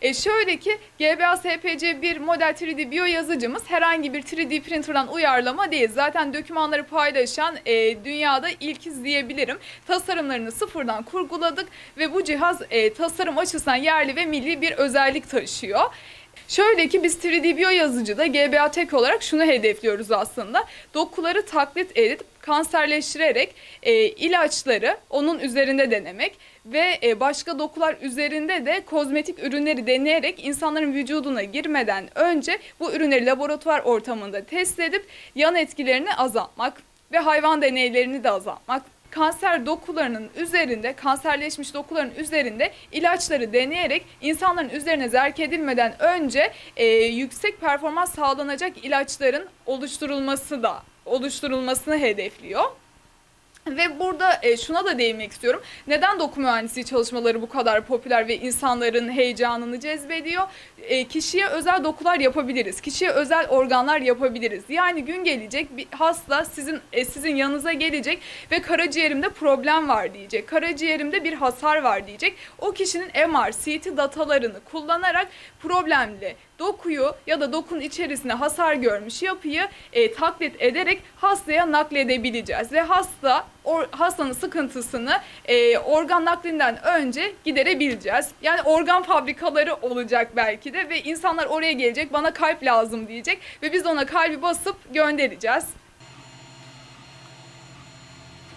E, şöyle ki GBA SPC1 model 3D biyo yazıcımız herhangi bir 3D printer'dan uyarlama değil. Zaten dokümanları paylaşan e, dünyada ilkiz diyebilirim. Tasarımlarını sıfırdan kurguladık ve bu cihaz e, tasarım açısından yerli ve milli bir özellik taşıyor. Şöyle ki biz 3D biyo yazıcıda GBA Tek olarak şunu hedefliyoruz aslında. Dokuları taklit edip kanserleştirerek e, ilaçları onun üzerinde denemek ve e, başka dokular üzerinde de kozmetik ürünleri deneyerek insanların vücuduna girmeden önce bu ürünleri laboratuvar ortamında test edip yan etkilerini azaltmak ve hayvan deneylerini de azaltmak kanser dokularının üzerinde, kanserleşmiş dokuların üzerinde ilaçları deneyerek insanların üzerine zerk edilmeden önce e, yüksek performans sağlanacak ilaçların oluşturulması da oluşturulmasını hedefliyor. Ve burada e, şuna da değinmek istiyorum. Neden doku mühendisliği çalışmaları bu kadar popüler ve insanların heyecanını cezbediyor? E, kişiye özel dokular yapabiliriz. Kişiye özel organlar yapabiliriz. Yani gün gelecek bir hasta sizin e, sizin yanınıza gelecek ve karaciğerimde problem var diyecek. Karaciğerimde bir hasar var diyecek. O kişinin MR, CT datalarını kullanarak problemli dokuyu ya da dokunun içerisinde hasar görmüş yapıyı e, taklit ederek hastaya nakledebileceğiz ve hasta or, hastanın sıkıntısını e, organ naklinden önce giderebileceğiz. Yani organ fabrikaları olacak belki de ve insanlar oraya gelecek bana kalp lazım diyecek ve biz ona kalbi basıp göndereceğiz.